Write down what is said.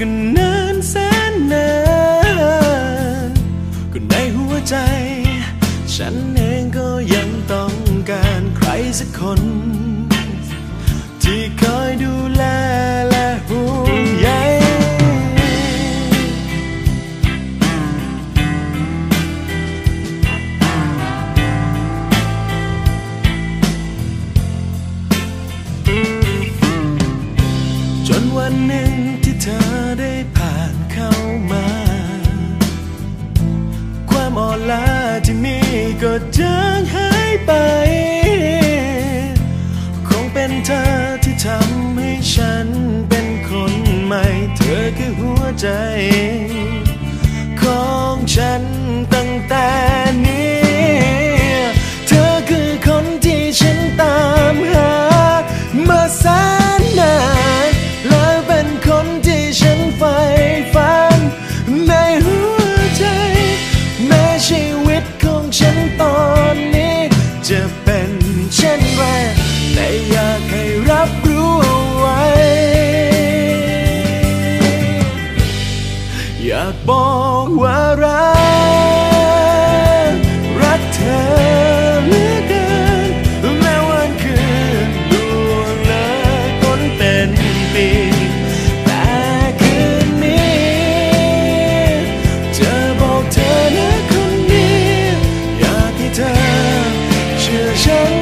กันนานแสนนานก็ในหัวใจ ฉันเองก็ยังต้องการใครสักคน ที่คอยดูแลและห่วงใยจนวันหนึ่งที่ เธอได้ผ่านเข้ามา ความอ่อนล้าที่มีก็จางหายไป คงเป็นเธอที่ทำให้ฉันเป็นคนใหม่ เธอคือหัวใจ ของฉันตั้งแต่นี้ เธอคือคนที่ฉันตามหา มาแสนนานากบอกว่ารัก รักเธอเหลือเกินแม้วันคืนดวงเลยต้นเป็นปีแต่คืนนี้จะบอกเธอนะคนนี้อยากให้เธอเชื่อฉัน